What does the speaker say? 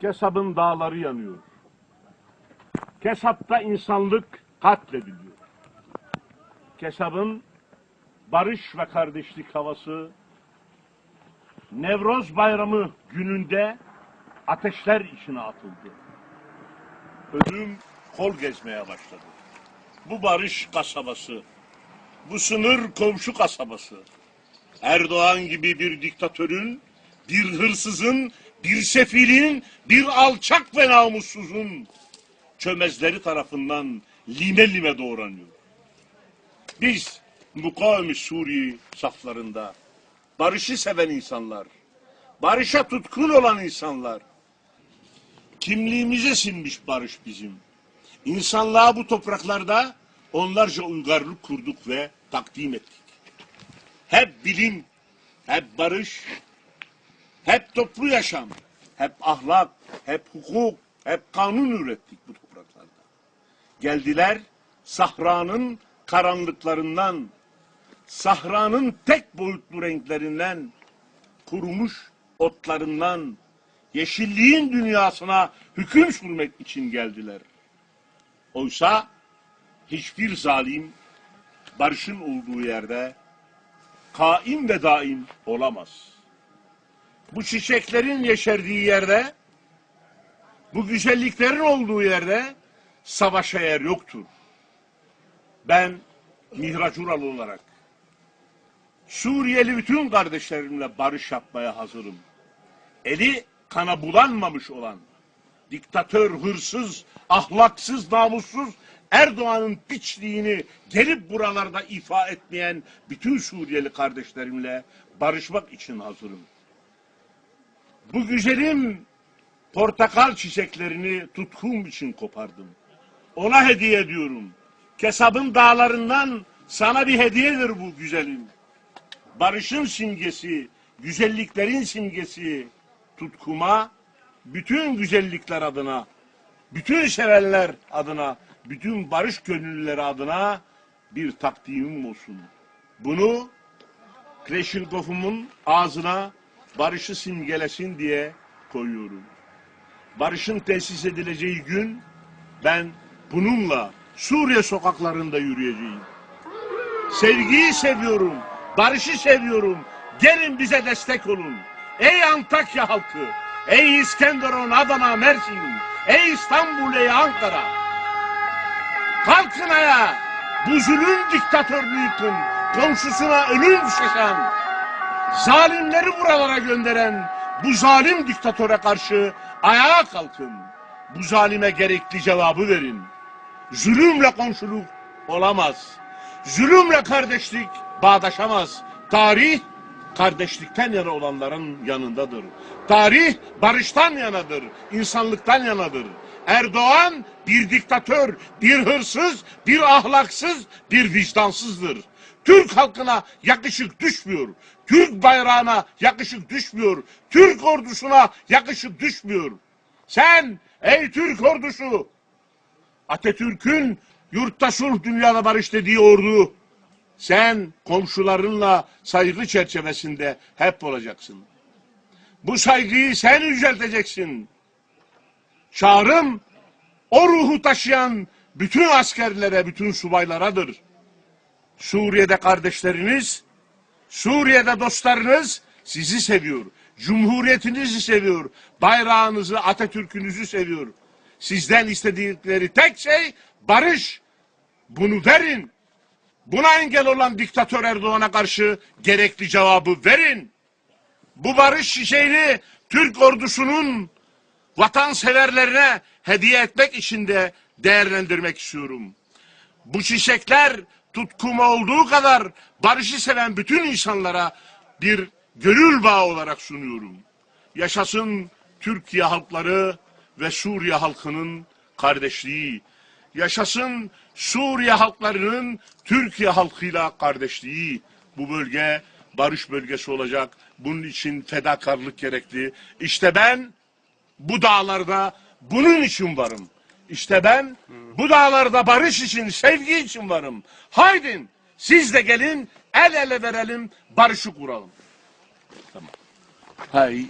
Kesab'ın dağları yanıyor. Kesap'ta insanlık katlediliyor. Kesab'ın barış ve kardeşlik havası Nevroz bayramı gününde ateşler içine atıldı. Ölüm kol gezmeye başladı. Bu barış kasabası, bu sınır komşu kasabası, Erdoğan gibi bir diktatörün, bir hırsızın, bir sefilin, bir alçak ve namussuzun çömezleri tarafından lime lime doğranıyor. Biz mukavemi Suriye saflarında barışı seven insanlar, barışa tutkun olan insanlar, kimliğimize sinmiş barış bizim. İnsanlığa bu topraklarda onlarca uygarlık kurduk ve takdim ettik. Hep bilim, hep barış, hep toplu yaşam, hep ahlak, hep hukuk, hep kanun ürettik bu topraklarda. Geldiler sahranın karanlıklarından, sahranın tek boyutlu renklerinden, kurumuş otlarından, yeşilliğin dünyasına hüküm sürmek için geldiler. Oysa hiçbir zalim barışın olduğu yerde kaim ve daim olamaz. Bu çiçeklerin yeşerdiği yerde, bu güzelliklerin olduğu yerde savaşa yer yoktur. Ben Mihraç Ural olarak Suriyeli bütün kardeşlerimle barış yapmaya hazırım. Eli kana bulanmamış olan diktatör, hırsız, ahlaksız, namussuz Erdoğan'ın piçliğini gelip buralarda ifa etmeyen bütün Suriyeli kardeşlerimle barışmak için hazırım. Bu güzelim portakal çiçeklerini tutkum için kopardım. Ona hediye ediyorum. Kesabın dağlarından sana bir hediyedir bu güzelim. Barışın simgesi, güzelliklerin simgesi tutkuma, bütün güzellikler adına, bütün sevenler adına, bütün barış gönüllüleri adına bir takdimim olsun. Bunu Kreşilkov'umun ağzına barışı simgelesin diye koyuyorum. Barışın tesis edileceği gün ben bununla Suriye sokaklarında yürüyeceğim. Sevgiyi seviyorum, barışı seviyorum. Gelin bize destek olun. Ey Antakya halkı, ey İskenderun, Adana, Mersin, ey İstanbul, ey Ankara. Kalkın ayağa, bu zulüm diktatörlüğü komşusuna ölüm şaşan, zalimleri buralara gönderen bu zalim diktatöre karşı ayağa kalkın. Bu zalime gerekli cevabı verin. Zulümle komşuluk olamaz. Zulümle kardeşlik bağdaşamaz. Tarih kardeşlikten yana olanların yanındadır. Tarih barıştan yanadır, insanlıktan yanadır. Erdoğan bir diktatör, bir hırsız, bir ahlaksız, bir vicdansızdır. Türk halkına yakışık düşmüyor. Türk bayrağına yakışık düşmüyor. Türk ordusuna yakışık düşmüyor. Sen ey Türk ordusu Atatürk'ün yurtta sulh dünyada barış dediği ordu sen komşularınla saygı çerçevesinde hep olacaksın. Bu saygıyı sen yücelteceksin. Çağrım o ruhu taşıyan bütün askerlere, bütün subaylaradır. Suriye'de kardeşleriniz, Suriye'de dostlarınız sizi seviyor. Cumhuriyetinizi seviyor. Bayrağınızı, Atatürk'ünüzü seviyor. Sizden istedikleri tek şey barış. Bunu verin. Buna engel olan diktatör Erdoğan'a karşı gerekli cevabı verin. Bu barış çiçeğini Türk ordusunun vatanseverlerine hediye etmek için de değerlendirmek istiyorum. Bu çiçekler tutkuma olduğu kadar barışı seven bütün insanlara bir gönül bağı olarak sunuyorum. Yaşasın Türkiye halkları ve Suriye halkının kardeşliği. Yaşasın Suriye halklarının Türkiye halkıyla kardeşliği. Bu bölge barış bölgesi olacak. Bunun için fedakarlık gerekli. İşte ben bu dağlarda bunun için varım. İşte ben bu dağlarda barış için, sevgi için varım. Haydin siz de gelin el ele verelim, barışı kuralım. Tamam. Hay.